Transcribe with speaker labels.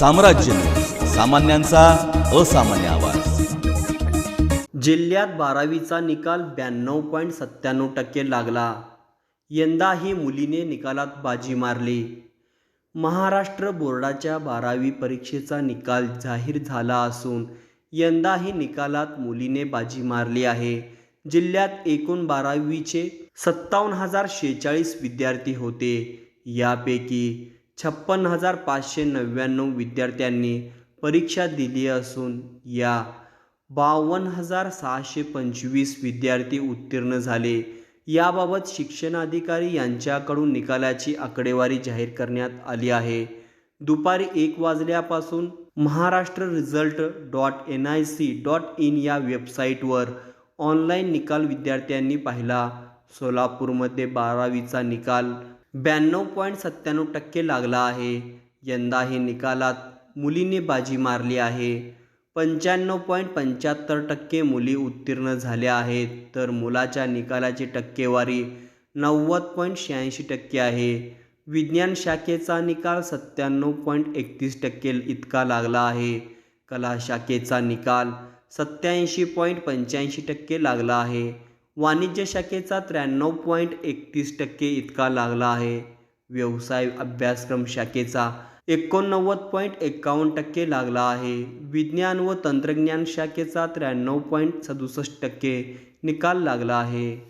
Speaker 1: साम्राज्य. सामान्यांचा असामान्य आवाज.
Speaker 2: जिल्ह्यात बारावीचा निकाल ब्याण्णव पॉईंट सत्त्याण्णव टक्के लागला. यंदाही मुलीने निकालात बाजी मारली. महाराष्ट्र बोर्डाच्या बारावी परीक्षेचा निकाल जाहीर झाला असून यंदाही निकालात मुलीने बाजी मारली आहे. जिल्ह्यात एकूण बारावीचे सत्तावन्न हजार शेहेचाळीस विद्यार्थी होते. यापैकी छप्पन्न हजार पाचशे नव्याण्णव विद्यार्थ्यांनी परीक्षा दिली असून या बावन्न हजार सहाशे पंचवीस विद्यार्थी उत्तीर्ण झाले. याबाबत शिक्षणाधिकारी यांच्याकडून निकालाची आकडेवारी जाहीर करण्यात आली आहे. दुपारी एक वाजल्यापासून Maharashtra result dot N I C dot in या वेबसाईटवर ऑनलाईन निकाल विद्यार्थ्यांनी पाहिला. सोलापूरमध्ये बारावीचा निकाल ब्याण्णव पॉईंट सत्त्याण्णव टक्के लागला आहे. यंदाही निकालात मुलीने बाजी मारली आहे. पंच्याण्णव पॉईंट पंच्याहत्तर टक्के मुली उत्तीर्ण झाल्या आहेत. तर मुलाच्या निकालाची टक्केवारी नव्वद पॉईंट शहाऐंशी टक्के आहे. विज्ञान शाखेचा निकाल सत्त्याण्णव पॉईंट एकतीस टक्के इतका लागला आहे. कला शाखेचा निकाल सत्याऐंशी पॉईंट पंच्याऐंशी टक्के लागला आहे. वाणिज्य शाखेचा त्र्याण्णव पॉईंट एकतीस टक्के इतका लागला आहे. व्यवसाय अभ्यासक्रम शाखेचा एकोणनव्वद पॉईंट एकावन्न टक्के लागला आहे. विज्ञान व तंत्रज्ञान शाखेचा त्र्याण्णव पॉईंट सदुसष्ट टक्के निकाल लागला आहे.